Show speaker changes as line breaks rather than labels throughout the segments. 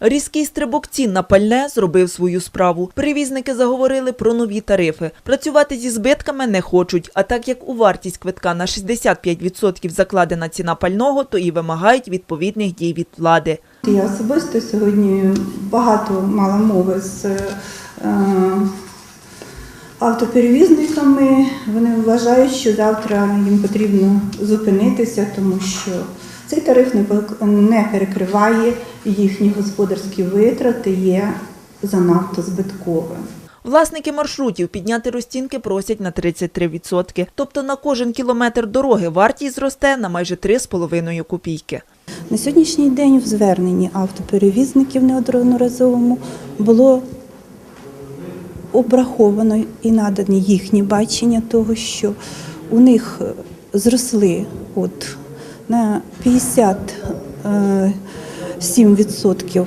Різкий стрибок цін на пальне зробив свою справу. Перевізники заговорили про нові тарифи. Працювати зі збитками не хочуть. А так як у вартість квитка на 65% закладена ціна пального, то і вимагають відповідних дій від влади.
Я особисто сьогодні багато мала мови з е, автоперевізниками. Вони вважають, що завтра їм потрібно зупинитися, тому що цей тариф не перекриває їхні господарські витрати, є занадто збитковим.
Власники маршрутів підняти розцінки просять на 33%. Тобто на кожен кілометр дороги вартість зросте на майже 3,5 копійки.
На сьогоднішній день в зверненні автоперевізників неодноразовому було обраховано і надані їхні бачення того, що у них зросли от на 57%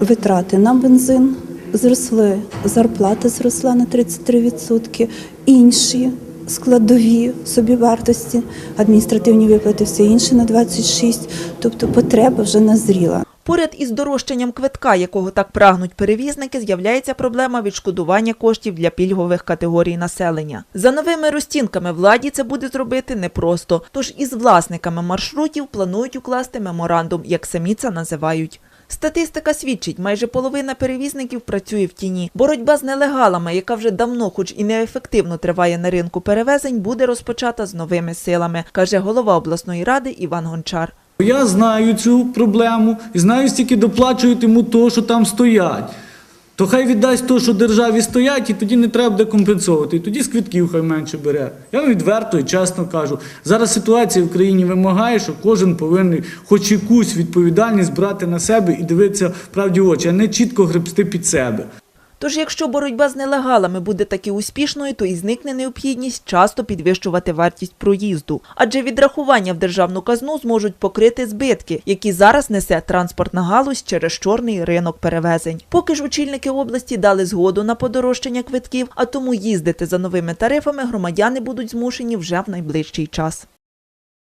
витрати на бензин, зросли зарплата зросла на 33%, інші складові собівартості, адміністративні виплати, все інше на 26%, тобто потреба вже назріла.
Поряд із дорожчанням квитка, якого так прагнуть перевізники, з'являється проблема відшкодування коштів для пільгових категорій населення. За новими розцінками владі це буде зробити непросто. Тож із власниками маршрутів планують укласти меморандум, як самі це називають. Статистика свідчить, майже половина перевізників працює в тіні. Боротьба з нелегалами, яка вже давно, хоч і неефективно триває на ринку перевезень, буде розпочата з новими силами, каже голова обласної ради Іван Гончар.
Я знаю цю проблему і знаю, стільки доплачують йому того, що там стоять. То хай віддасть то, що державі стоять, і тоді не треба буде компенсовувати. І тоді з квитків хай менше бере. Я вам відверто і чесно кажу. Зараз ситуація в країні вимагає, що кожен повинен хоч якусь відповідальність брати на себе і дивитися правді в очі, а не чітко гребсти під себе.
Тож, якщо боротьба з нелегалами буде таки успішною, то і зникне необхідність часто підвищувати вартість проїзду. Адже відрахування в державну казну зможуть покрити збитки, які зараз несе транспортна галузь через чорний ринок перевезень. Поки ж очільники області дали згоду на подорожчання квитків, а тому їздити за новими тарифами громадяни будуть змушені вже в найближчий час.